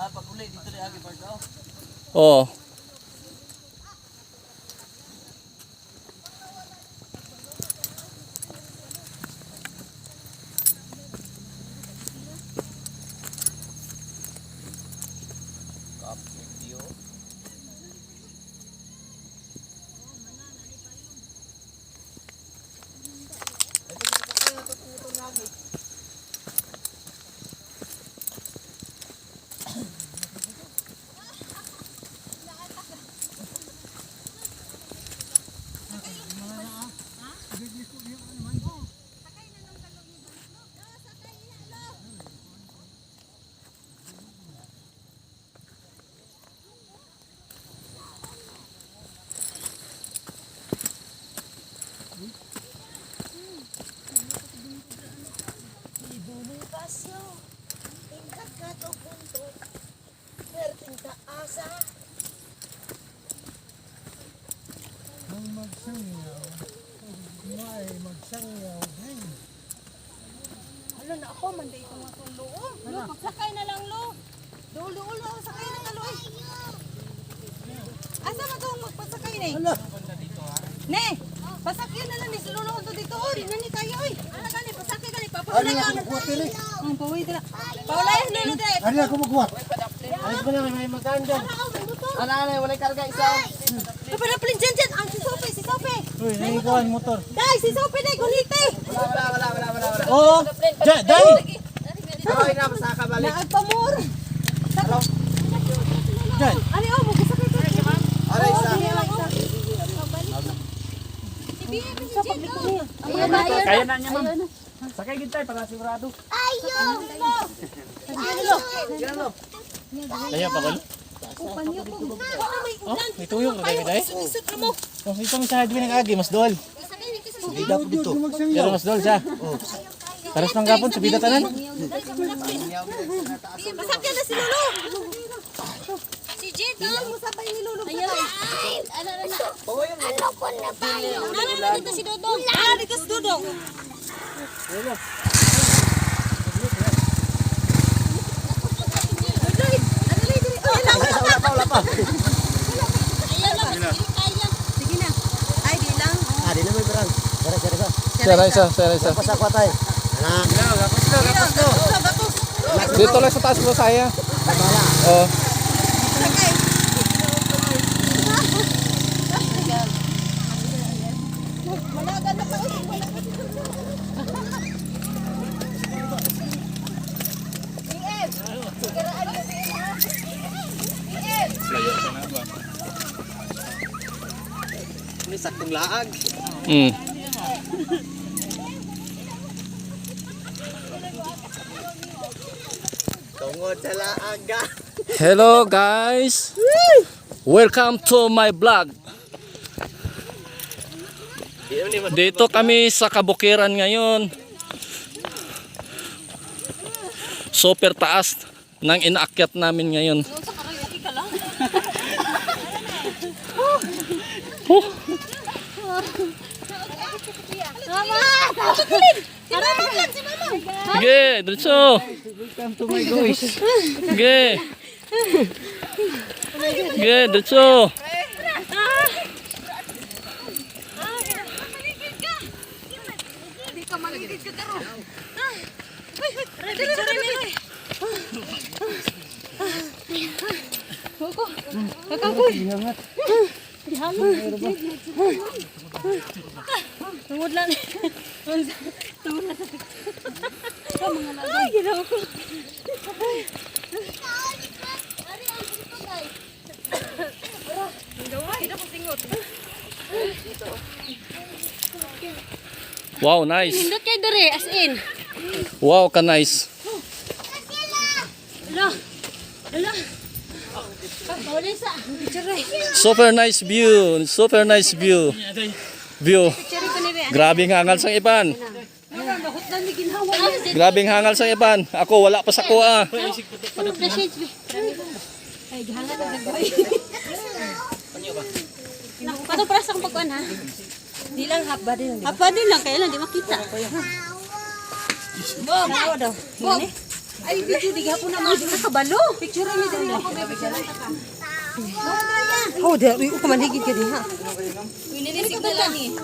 Ah, pag uli, dito na agi part daw. Oo. Ang magsangyaw, may magsangyaw din. Alo na ako, manday ko nga kung loo. Lo, pagsakay na lang lo. Dool, dool, lo, sakay na ka lo eh. Asa man itong magpasakay ni? Ala, Ne, pasakyan na lang ni sululungan to dito. Oy, nani kayo oy. Ano gani, pasakay gani, ano papawalay ka. ako magkuha tili? Ang paway ka na. Pawalay, lolo de. Ano ako magkuha? Alis mo na, may magkaan dyan. Ano, ano, wala karga isa. Kapag napalin dyan dyan, ang si Sope, si Sope. Uy, naigawan motor. Dai, si Sope dai, gunite. Wala, wala, wala, wala, wala. Oo, dyan, dyan. Okay na, masaka balik. Naagpamor. Dyan. Ano oh, magpasakay ka. Ano, isa. Kaya na niya, ma'am. Sakay gintay para sigurado. Kaya pa kayo? Oh, may tuyong na tayo dahil. Oh, ito may sa hadwin ng agi, mas dool. Ako dito. Pero mas dool siya. Paras ng gapon, sa bidatanan. Pasakyan na si Lolo. Si Jade, no? mo sabay ni Lolo. Ayaw. Ano na na? Ano ko na ba yun? Ano na dito si Dodong? Ah, dito si Dodong. Wala pa. Ayaw lang, kaya. Sige na. Ay, di lang. Ah, di na may parang. Sara, sara, sara. Sera isa, sera isa. Pasakwa tayo. Anak. Dito lang sa taas mo saya. Oh. Malaga na pa. May saktong laag. Mm. Tungod sa laag ka. Hello guys. Welcome to my vlog. Dito kami sa Kabukiran ngayon. Super taas ng inaakyat namin ngayon. Huh. Mama! Si Mama lang, Mama! Sige, diretso. Welcome to my voice. Sige. Ready. Koko, kakakoy. Ingat. Tungod lang. Tungod lang. Ay, ginawa ko. Wow, nice. Pindot kay dere, as in. Wow, ka nice. Ala. Ala. Super nice view. Super nice view. View. Grabe ang hangal sa iban. Grabe ang hangal sa iban. Ako wala pa sa kuha. Ano? Ay, gihangat na nagboy. Pato para sa pagkuan ha? Di lang haba din. Haba din lang, kaya lang di makita. Bob! Bob! Ay, video di gapon na mo nakabalo. Picture ni diri ako may picture ka. Oh, dari ko manhigit ka diha. Ini signal ani.